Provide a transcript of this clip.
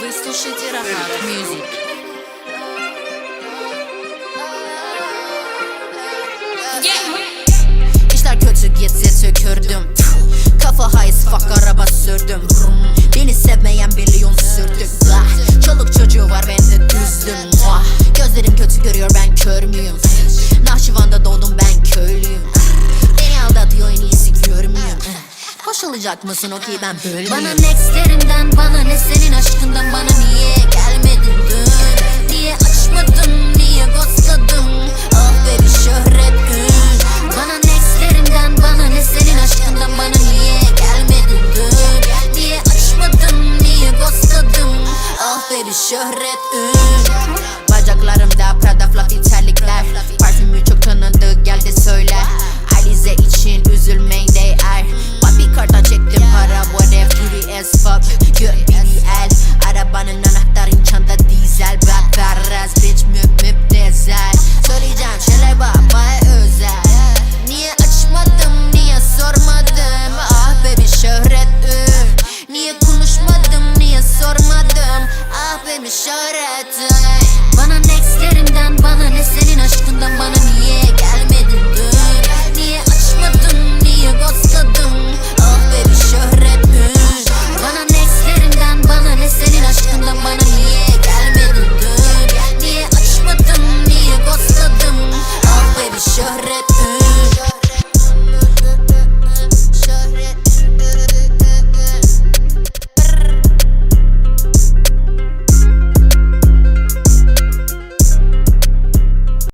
слушайте Рахат Music. İşler kötü gitse tükürdüm Kafa hayız fuck araba sürdüm Beni sevmeyen milyon sürdük Ah, Çoluk çocuğu var ben Boşalacak mısın? Okey ben böyle Bana nextlerinden bana ne senin aşkından bana niye gelmedin dün? Niye açmadın niye ghostladın? Ah baby şöhret ün Bana nextlerinden bana ne senin aşkından bana niye gelmedin dün? Niye açmadın niye ghostladın? Ah baby şöhret ün Bacaklarımda Prada fluffy gelmedin